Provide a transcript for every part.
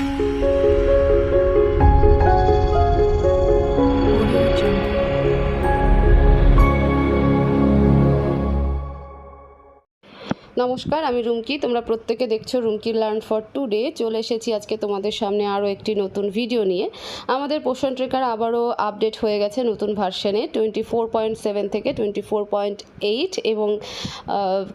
Música নমস্কার, আমি রুমকি। তোমরা প্রত্যেকে দেখছ রুমকি লার্ন ফর টুডে চলে এসেছি আজকে তোমাদের সামনে আরও একটি নতুন ভিডিও নিয়ে। আমাদের পোষণ ট্রেকার আবারও আপডেট হয়ে গেছে নতুন ভার্সনে টোয়েন্টি ফোর পয়েন্ট সেভেন থেকে টোয়েন্টি ফোর পয়েন্ট এইট এবং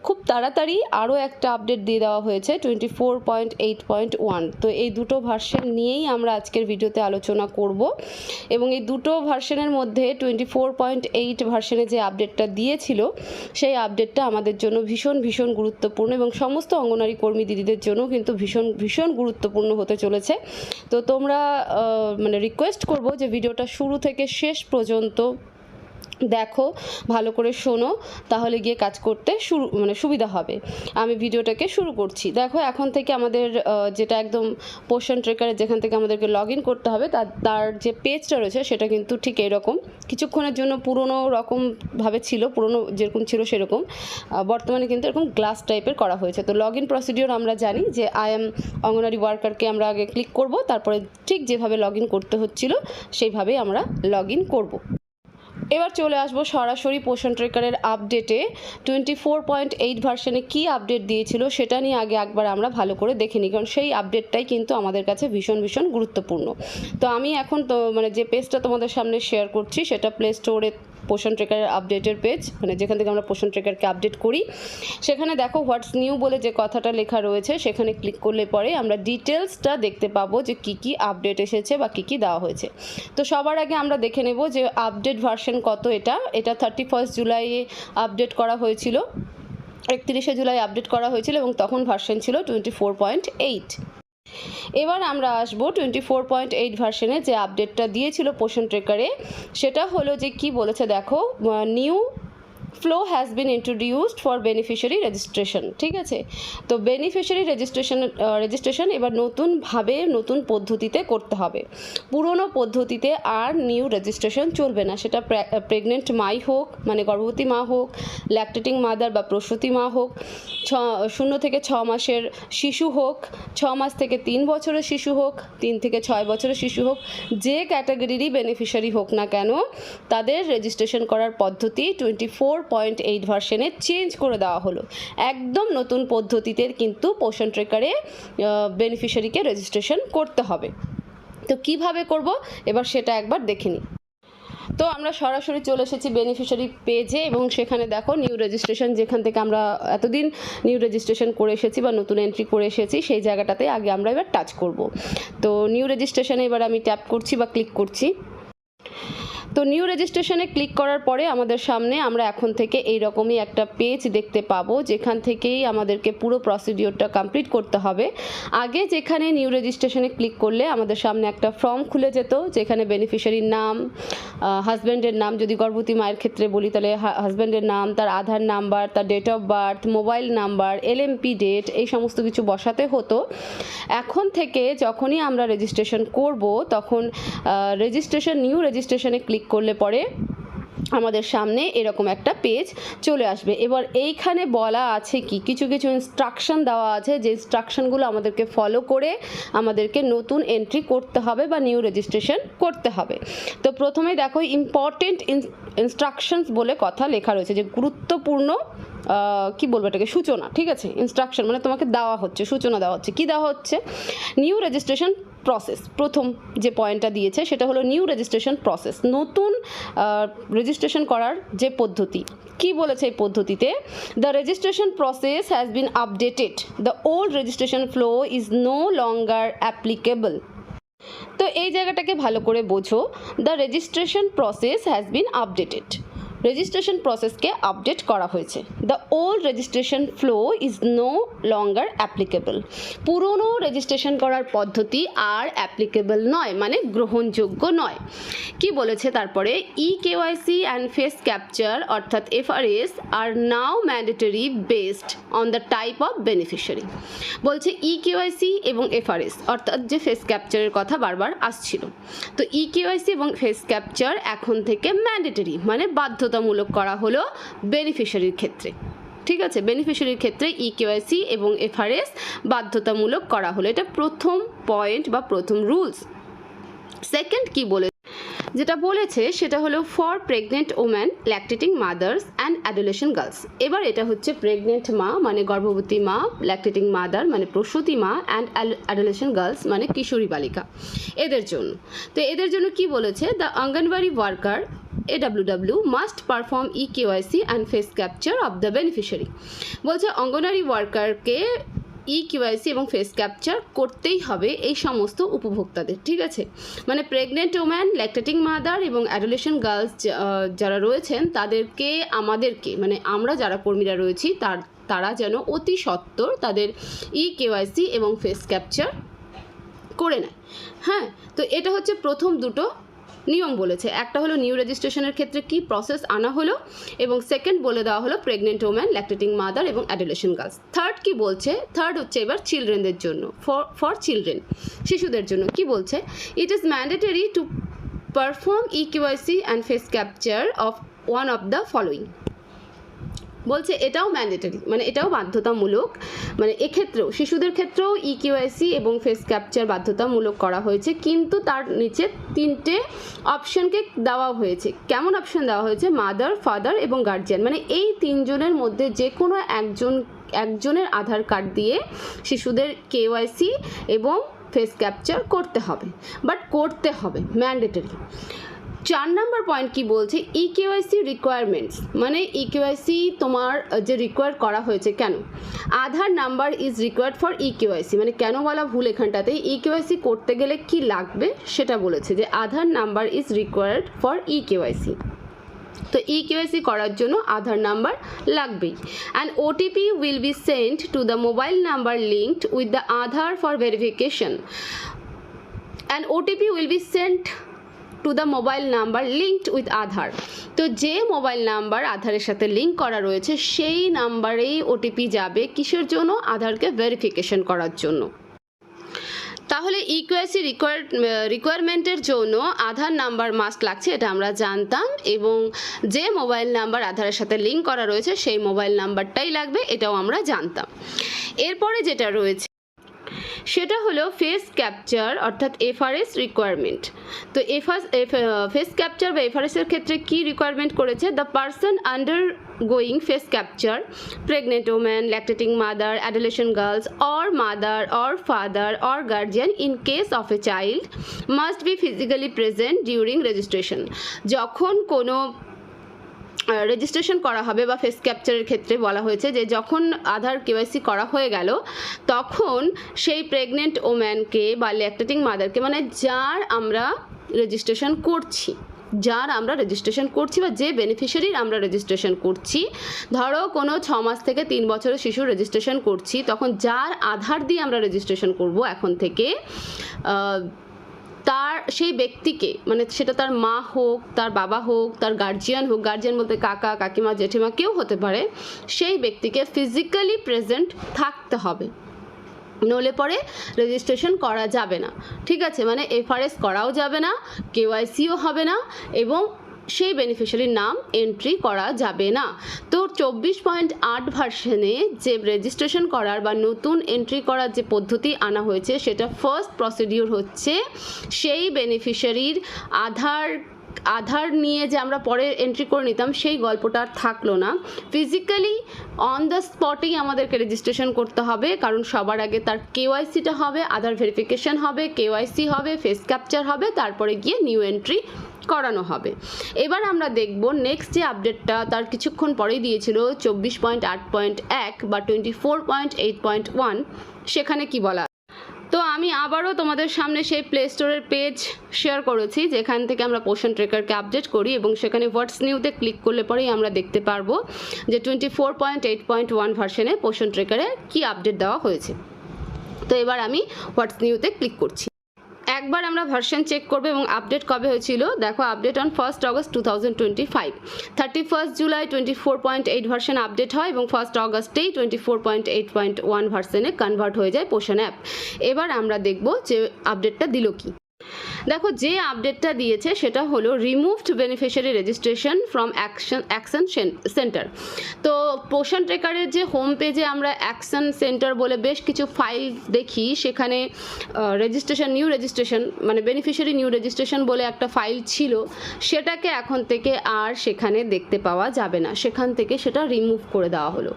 খুব তাড়াতাড়ি আরও একটা আপডেট দিয়ে দেওয়া হয়েছে twenty four point eight point one তো এই দুটো ভার্সন নিয়েই আমরা আজকের ভিডিওতে আলোচনা করব এবং এই দুটো ভার্সনের মধ্যে টোয়েন্টি ফোর পয়েন্ট এইট ভার্সনে যে আপডেটটা দিয়েছিল, সেই আপডেটটা আমাদের জন্য ভীষণ ভীষণ গুরুত্বপূর্ণ এবং সমস্ত অঙ্গনারী কর্মী দিদিদের জন্য কিন্তু ভীষণ ভীষণ গুরুত্বপূর্ণ হতে চলেছে। তো তোমরা মানে রিকোয়েস্ট করব যে ভিডিওটা শুরু থেকে শেষ পর্যন্ত দেখো, ভালো করে শোনো, তাহলে গিয়ে কাজ করতে শুরু মানে সুবিধা হবে। আমি ভিডিওটাকে শুরু করছি। দেখো, এখন থেকে আমাদের যেটা একদম পোষণ ট্রেকারে যেখান থেকে আমাদেরকে লগ ইন করতে হবে, তার তার যে পেজটা রয়েছে, সেটা কিন্তু ঠিক এরকম। কিছুক্ষণের জন্য পুরনো রকমভাবে ছিল, পুরনো যেরকম ছিল সেরকম। বর্তমানে কিন্তু এরকম গ্লাস টাইপের করা হয়েছে। তো লগ ইন প্রসিডিওর আমরা জানি যে আই এম অঙ্গনারী ওয়ার্কারকে আমরা আগে ক্লিক করব, তারপরে ঠিক যেভাবে লগ ইন করতে হচ্ছিল, সেইভাবেই আমরা লগ ইন করব। এবার চলে আসব সরাসরি পোষণ ট্রেকারের আপডেটে। টোয়েন্টি ফোর পয়েন্ট এইট ভার্সনে কী আপডেট দিয়েছিল সেটা নিয়ে আগে একবার আমরা ভালো করে দেখে নিই, কারণ সেই আপডেটটাই কিন্তু আমাদের কাছে ভীষণ ভীষণ গুরুত্বপূর্ণ। তো আমি এখন তো মানে যে পেজটা তোমাদের সামনে শেয়ার করছি সেটা প্লে স্টোরে পোষণ ট্রেকারের আপডেটের পেজ মানে যেখান থেকে আমরা পোষণ ট্রেকারকে আপডেট করি। সেখানে দেখো হোয়াটস নিউ বলে যে কথাটা লেখা রয়েছে, সেখানে ক্লিক করলে পরে আমরা ডিটেলসটা দেখতে পাবো যে কী কী আপডেট এসেছে বা কী কী দেওয়া হয়েছে। তো সবার আগে আমরা দেখে নেব যে আপডেট ভার্সন কত এটা। এটা থার্টি ফার্স্ট জুলাইয়ে আপডেট করা হয়েছিল, একত্রিশে জুলাই আপডেট করা হয়েছিল এবং তখন ভার্সন ছিল টোয়েন্টি ফোর পয়েন্ট এইট এবার আমরা আসব টোয়েন্টি ফোর পয়েন্ট এইট ভার্সনে যে আপডেটটা দিয়েছিল পোষণ ট্রেকারে সেটা হলো যে কি বলেছে দেখো new flow has been introduced for beneficiary registration ঠিক আছে? তো বেনিফিশিয়ারি রেজিস্ট্রেশন রেজিস্ট্রেশন এবার নতুনভাবে নতুন পদ্ধতিতে করতে হবে। পুরনো পদ্ধতিতে আর নিউ রেজিস্ট্রেশন চলবে না। সেটা প্রেগনেন্ট মাই হোক মানে গর্ভবতী মা হোক ল্যাকটেটিং মাদার বা প্রসূতি মা হোক, ছ, শূন্য থেকে ছ মাসের শিশু হোক, ছ মাস থেকে তিন বছরের শিশু হোক, তিন থেকে ছয় বছরের শিশু হোক, যে ক্যাটাগরিরই বেনিফিশিয়ারি হোক না কেন, তাদের রেজিস্ট্রেশন করার পদ্ধতি টোয়েন্টি ফোর পয়েন্ট এইট ভার্সনে চেঞ্জ করে দেওয়া হলো। একদম নতুন পদ্ধতিতে কিন্তু পোষণ ট্রেকারে বেনিফিশিয়ারিকে রেজিস্ট্রেশন করতে হবে। তো কীভাবে করব? এবার সেটা একবার দেখে নিই। তো আমরা সরাসরি চলে এসেছি বেনিফিশিয়ারি পেজে এবং সেখানে দেখো নিউ রেজিস্ট্রেশন, যেখান থেকে আমরা এতদিন নিউ রেজিস্ট্রেশন করে এসেছি বা নতুন এন্ট্রি করে এসেছি, সেই জায়গাটাতে আগে আমরা এবার টাচ করব। তো নিউ রেজিস্ট্রেশনে এবার আমি ট্যাপ করছি বা ক্লিক করছি। তো নিউ রেজিস্ট্রেশনে ক্লিক করার পরে আমাদের সামনে আমরা এখন থেকে এই রকমই একটা পেজ দেখতে পাবো, যেখান থেকেই আমাদেরকে পুরো প্রসিডিওরটা কমপ্লিট করতে হবে। আগে যেখানে নিউ রেজিস্ট্রেশনে ক্লিক করলে আমাদের সামনে একটা ফর্ম খুলে যেত, যেখানে বেনিফিশিয়ারির নাম হাজব্যান্ডের নাম যদি গর্ভবতী মায়ের ক্ষেত্রে বলি, তাহলে হাজব্যান্ডের নাম, তার আধার নাম্বার তার date of birth mobile number LMP date এই সমস্ত কিছু বসাতে হতো। এখন থেকে যখনই আমরা রেজিস্ট্রেশন করব, তখন রেজিস্ট্রেশন নিউ রেজিস্ট্রেশনে ক্লিক করলে পরে আমাদের সামনে এরকম একটা পেজ চলে আসবে। এবার এইখানে বলা আছে কি? কিছু কিছু ইনস্ট্রাকশন দেওয়া আছে। যে ইনস্ট্রাকশনগুলো আমাদেরকে ফলো করে আমাদেরকে নতুন এন্ট্রি করতে হবে বা নিউ রেজিস্ট্রেশন করতে হবে। তো প্রথমে দেখো ইম্পর্টেন্ট ইনস্ট্রাকশনস বলে কথা লেখা রয়েছে যে গুরুত্বপূর্ণ কি বলব এটাকে? সূচনা, ঠিক আছে? ইনস্ট্রাকশন মানে তোমাকে দেওয়া হচ্ছে, সূচনা দেওয়া হচ্ছে। কি দেওয়া হচ্ছে? নিউ রেজিস্ট্রেশন প্রসেস প্রথম যে পয়েন্টটা দিয়েছে, সেটা হলো নিউ রেজিস্ট্রেশন প্রসেস নতুন রেজিস্ট্রেশন করার যে পদ্ধতি। কি বলেছে এই পদ্ধতিতে? The registration process has been updated the old registration flow is no longer applicable তো এই জায়গাটাকে ভালো করে বোঝো। The registration process has been updated registration প্রসেসকে update করা হয়েছে। The old registration flow is no longer applicable পুরনো রেজিস্ট্রেশন করার পদ্ধতি আর অ্যাপ্লিকেবল নয় মানে গ্রহণযোগ্য নয়। কি বলেছে তারপরে? E KYC and face capture অর্থাৎ FRS are now mandatory based on the type of beneficiary বলছে ই কেওয়াইসি এবং এফআরএস অর্থাৎ যে ফেস ক্যাপচারের কথা বারবার আসছিল। তো ই কেওয়াইসি এবং ফেস ক্যাপচার এখন থেকে ম্যান্ডেটরি মানে বাধ্যতামূলক করা হলো বেনিফিশিয়ারির ক্ষেত্রে। ঠিক আছে? বেনিফিশিয়ারির ক্ষেত্রে ই কেওয়াইসি এবং এফআরএস বাধ্যতামূলক করা হলো। এটা প্রথম পয়েন্ট বা প্রথম রুলস সেকেন্ড কি বলে যেটা বলেছে সেটা হলো for pregnant woman lactating mothers and adolescent girls এবার এটা হচ্ছে প্রেগনেন্ট মা মানে গর্ভবতী মা ল্যাকটেটিং মাদার মানে প্রসূতি মা অ্যান্ড অ্যাডোলেশন গার্লস মানে কিশোরী বালিকা। এদের জন্য। তো এদের জন্য কি বলেছে? The anganwadi worker AWW must perform e KYC and face capture of the beneficiary বলছে অঙ্গনওয়াড়ি ওয়ার্কারকে ই কিউআইসি এবং ফেস ক্যাপচার করতেই হবে এই সমস্ত উপভোক্তাদের, ঠিক আছে? মানে প্রেগনেন্ট ওম্যান ল্যাকটেটিং মাদার এবং অ্যাডোলেশন গার্লস যারা রয়েছেন, তাদেরকে, আমাদেরকে মানে আমরা যারা কর্মীরা রয়েছি, তার, তারা যেন অতি সত্বর তাদের ই কেওয়াইসি এবং ফেস ক্যাপচার করে নেয়। হ্যাঁ তো এটা হচ্ছে প্রথম দুটো নিয়ম বলেছে। একটা হলো নিউ রেজিস্ট্রেশনের ক্ষেত্রে কি প্রসেস আনা হলো এবং সেকেন্ড বলে দেওয়া হলো প্রেগনেন্ট ওম্যান ল্যাকটেটিং মাদার এবং অ্যাডোলেশন গার্লস থার্ড কি বলছে? থার্ড হচ্ছে এবার চিলড্রেনদের জন্য ফর ফর চিলড্রেন শিশুদের জন্য। কি বলছে? It is mandatory to perform KYC and face capture of one of the following বলছে এটাও ম্যান্ডেটরি মানে এটাও বাধ্যতামূলক। মানে এক্ষেত্রেও, শিশুদের ক্ষেত্রেও ই কিউআইসি এবং ফেস ক্যাপচার বাধ্যতামূলক করা হয়েছে, কিন্তু তার নিচে তিনটে অপশনকে দেওয়া হয়েছে। কেমন অপশন দেওয়া হয়েছে? মাদার ফাদার এবং গার্জিয়ান মানে এই তিনজনের মধ্যে যে কোনো একজন, একজনের আধার কার্ড দিয়ে শিশুদের কেওয়াইসি এবং ফেস ক্যাপচার করতে হবে। বাট করতে হবে ম্যান্ডেটরি চার নাম্বার পয়েন্ট কি বলছে? ই কেওয়াইসি রিকোয়ারমেন্টস মানে ই কেওয়াইসি তোমার যে রিকোয়ার করা হয়েছে কেন? Aadhaar number is required for e KYC মানে কেন বলা ভুল এখানটাতে? ই কেওয়াইসি করতে গেলে কি লাগবে? সেটা বলেছে যে Aadhaar number is required for e KYC তো ই কেওয়াইসি করার জন্য আধার নাম্বার লাগবেই। And OTP will be sent to the mobile number linked with the Aadhaar for verification and OTP will be sent to the mobile number linked with Aadhaar তো যে mobile number আধারের সাথে link করা রয়েছে, সেই নাম্বারেই OTP যাবে কিসের জন্য? আধারকে ভেরিফিকেশন করার জন্য। তাহলে ইকুয়াসি রিকোয়ার রিকোয়ারমেন্টের জন্য আধার নাম্বার মাস্ট লাগছে, এটা আমরা জানতাম, এবং যে মোবাইল নাম্বার আধারের সাথে লিঙ্ক করা রয়েছে, সেই মোবাইল নাম্বারটাই লাগবে, এটাও আমরা জানতাম। এরপরে যেটা রয়েছে সেটা হলো ফেস ক্যাপচার অর্থাৎ এফআরএস রিকোয়ারমেন্ট তো এফআস ফেস ক্যাপচার বা এফআরএসের ক্ষেত্রে কি রিকোয়ারমেন্ট করেছে? The person undergoing face capture pregnant woman lactating mother adolescent girls or mother or father or guardian in case of a child must be physically present during registration যখন কোনো registration করা হবে বা ফেস ক্যাপচারের ক্ষেত্রে বলা হয়েছে যে যখন আধার কেওয়াইসি করা হয়ে গেল, তখন সেই প্রেগনেন্ট ওম্যানকে বা ল্যাকটেটিং মাদারকে মানে যার আমরা রেজিস্ট্রেশন করছি, যার আমরা রেজিস্ট্রেশন করছি বা যে বেনিফিশিয়ারির আমরা রেজিস্ট্রেশন করছি, ধরো কোনো ছ মাস থেকে তিন বছরের শিশু রেজিস্ট্রেশন করছি, তখন যার আধার দিয়ে আমরা রেজিস্ট্রেশন করব এখন থেকে তার সেই ব্যক্তিকে মানে সেটা তার মা হোক, তার বাবা হোক, তার গার্জিয়ান হোক গার্জিয়ান বলতে কাকা, কাকিমা, জেঠিমা, কেউ হতে পারে, সেই ব্যক্তিকে ফিজিক্যালি প্রেজেন্ট থাকতে হবে। নলে পরে রেজিস্ট্রেশন করা যাবে না। ঠিক আছে? মানে এফআরএস করাও যাবে না কেওয়াইসিও হবে না এবং সেই বেনিফিশিয়ারির নাম এন্ট্রি করা যাবে না। তো চব্বিশ পয়েন্ট আট ভার্সনে যে রেজিস্ট্রেশন করার বা নতুন এন্ট্রি করার যে পদ্ধতি আনা হয়েছে, সেটা ফার্স্ট প্রসিডিওর হচ্ছে সেই বেনিফিশিয়ারির আধার আধার নিয়ে যে আমরা পরে এন্ট্রি করে নিতাম, সেই গল্পটা আর থাকল না। ফিজিক্যালি অন দ্য স্পটেই আমাদেরকে রেজিস্ট্রেশন করতে হবে, কারণ সবার আগে তার কেওয়াইসিটা হবে, আধার ভেরিফিকেশন হবে কেওয়াইসি হবে ফেস ক্যাপচার হবে, তারপরে গিয়ে নিউ এন্ট্রি করানো হবে। এবার আমরা দেখব নেক্সট যে আপডেটটা তার কিছুক্ষণ পরেই দিয়েছিল চব্বিশ পয়েন্ট আট পয়েন্ট এক বা twenty four point eight point one সেখানে কি বলা তো আমি আবারও তোমাদের সামনে সেই প্লে স্টোরের পেজ শেয়ার করেছি, যেখান থেকে আমরা পোষণ ট্রেকারকে আপডেট করি এবং সেখানে হোয়াটস নিউতে ক্লিক করলে পরেই আমরা দেখতে পারব যে twenty four point eight point one ভার্সনে পোষণ ট্রেকারে কী আপডেট দেওয়া হয়েছে। তো এবার আমি হোয়াটস নিউতে ক্লিক করছি। একবার আমরা ভার্সন চেক করব এবং আপডেট কবে হয়েছিল? দেখো update on first August two thousand twenty five thirty first July twenty four point eight version update হয় এবং first অগস্টেই twenty four point eight point one ভার্সনে কনভার্ট হয়ে যায় পোষণ অ্যাপ এবার আমরা দেখব যে আপডেটটা দিল কি। দেখো, যে আপডেটটা দিয়েছে সেটা হলো removed beneficiary registration from action action centre তো পোষণ ট্রেকারের যে হোম পেজে আমরা অ্যাকশন সেন্টার বলে বেশ কিছু ফাইল দেখি, সেখানে রেজিস্ট্রেশন নিউ রেজিস্ট্রেশন মানে বেনিফিশিয়ারি নিউ রেজিস্ট্রেশন বলে একটা ফাইল ছিল, সেটাকে এখন থেকে আর সেখানে দেখতে পাওয়া যাবে না। সেখান থেকে সেটা রিমুভ করে দেওয়া হলো।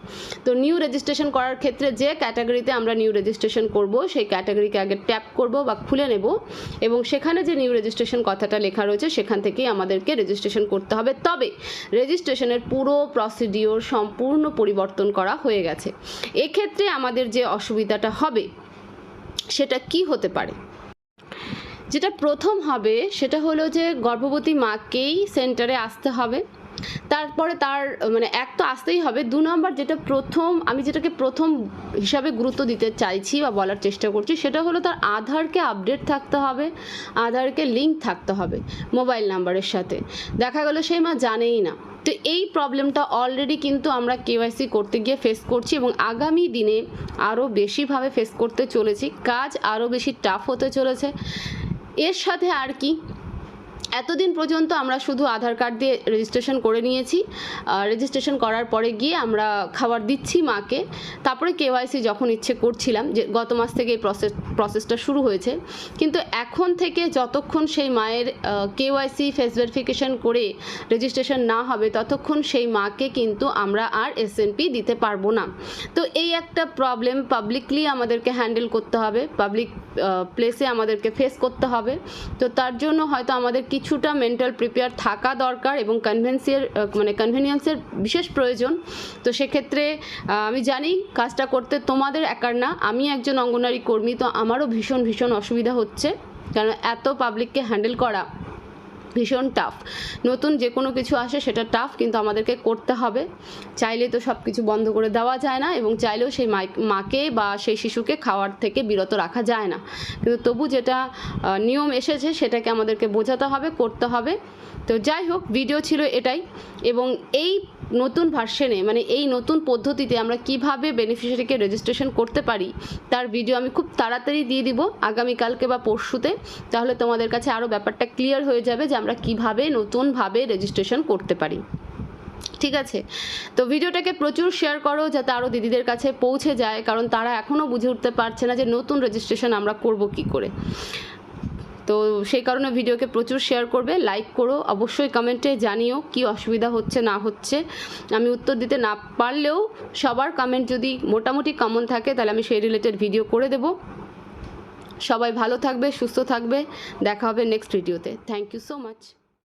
তো নিউ রেজিস্ট্রেশন করার ক্ষেত্রে যে ক্যাটাগরিতে আমরা নিউ রেজিস্ট্রেশন করব, সেই ক্যাটাগরিকে আগে ট্যাপ করব বা খুলে নেব এবং সেখানে যে নিউ রেজিস্ট্রেশন কথাটা লেখা রয়েছে, সেখান থেকেই আমাদেরকে রেজিস্ট্রেশন করতে হবে। তবে রেজিস্ট্রেশনের পুরো প্রসিডিওর সম্পূর্ণ পরিবর্তন করা হয়ে গেছে। এক্ষেত্রে আমাদের যে অসুবিধাটা হবে, সেটা কি হতে পারে? যেটা প্রথম হবে, সেটা হলো যে গর্ভবতী মাকেই সেন্টারে আসতে হবে। তারপরে তার মানে এক তো আসতেই হবে। দু নম্বর যেটা প্রথম, আমি যেটাকে প্রথম হিসাবে গুরুত্ব দিতে চাইছি বা বলার চেষ্টা করছি, সেটা হলো তার আধারকে আপডেট থাকতে হবে, আধারকে লিঙ্ক থাকতে হবে মোবাইল নাম্বারের সাথে। দেখা গেলো সেই মা জানেই না। তো এই প্রবলেমটা অলরেডি কিন্তু আমরা কেওয়াইসি করতে গিয়ে ফেস করছি এবং আগামী দিনে আরও বেশিভাবে ফেস করতে চলেছি। কাজ আরও বেশি টাফ হতে চলেছে। এর সাথে আর কি এতদিন পর্যন্ত আমরা শুধু আধার কার্ড দিয়ে রেজিস্ট্রেশন করে নিয়েছি। রেজিস্ট্রেশন করার পরে গিয়ে আমরা খাবার দিচ্ছি মাকে। তারপরে কেওয়াইসি যখন ইচ্ছে করছিলাম যে গত মাস থেকে এই প্রসেস প্রসেসটা শুরু হয়েছে। কিন্তু এখন থেকে যতক্ষণ সেই মায়ের কেওয়াইসি ফেস ভেরিফিকেশন করে রেজিস্ট্রেশন না হবে, ততক্ষণ সেই মাকে কিন্তু আমরা আর এসএনপি দিতে পারব না। তো এই একটা প্রবলেম পাবলিকলি আমাদেরকে হ্যান্ডেল করতে হবে। পাবলিক প্লেসে আমাদেরকে ফেস করতে হবে। তো তার জন্য হয়তো আমাদের কিছুটা মেন্টাল প্রিপেয়ার থাকা দরকার এবং কনভেন্সিয়ার মানে কনভেনিয়েন্সের বিশেষ প্রয়োজন। তো সেক্ষেত্রে আমি জানি কাজটা করতে তোমাদের একার না, আমি একজন অঙ্গনারী কর্মী, তো আমারও ভীষণ ভীষণ অসুবিধা হচ্ছে। কারণ এত পাবলিককে হ্যান্ডেল করা ভীষণ টাফ নতুন যে কোনো কিছু আসে সেটা টাফ কিন্তু আমাদেরকে করতে হবে। চাইলে তো সব কিছু বন্ধ করে দেওয়া যায় না এবং চাইলেও সেই মাকে বা সেই শিশুকে খাওয়ার থেকে বিরত রাখা যায় না। কিন্তু তবু যেটা নিয়ম এসেছে সেটাকে আমাদেরকে বোঝাতে হবে, করতে হবে। তো যাই হোক ভিডিও ছিল এটাই এবং এই নতুন ভার্সনে মানে এই নতুন পদ্ধতিতে আমরা কীভাবে বেনিফিশিয়ারিকে রেজিস্ট্রেশন করতে পারি, তার ভিডিও আমি খুব তাড়াতাড়ি দিয়ে দিব আগামীকালকে বা পরশুতে। তাহলে তোমাদের কাছে আরও ব্যাপারটা ক্লিয়ার হয়ে যাবে যে আমরা কীভাবে নতুনভাবে রেজিস্ট্রেশন করতে পারি। ঠিক আছে? তো ভিডিওটাকে প্রচুর শেয়ার করো যাতে আরও দিদিদের কাছে পৌঁছে যায়, কারণ তারা এখনও বুঝে উঠতে পারছে না যে নতুন রেজিস্ট্রেশন আমরা করব কি করে। তো সেই কারণে ভিডিওকে প্রচুর শেয়ার করবে লাইক করো, অবশ্যই কমেন্টে জানিও কি অসুবিধা হচ্ছে, না হচ্ছে। আমি উত্তর দিতে না পারলেও সবার কমেন্ট যদি মোটামুটি কমন থাকে, তাহলে আমি সেই রিলেটেড ভিডিও করে দেব। সবাই ভালো থাকবে, সুস্থ থাকবে। দেখা হবে নেক্সট ভিডিওতে থ্যাংক ইউ সো মাচ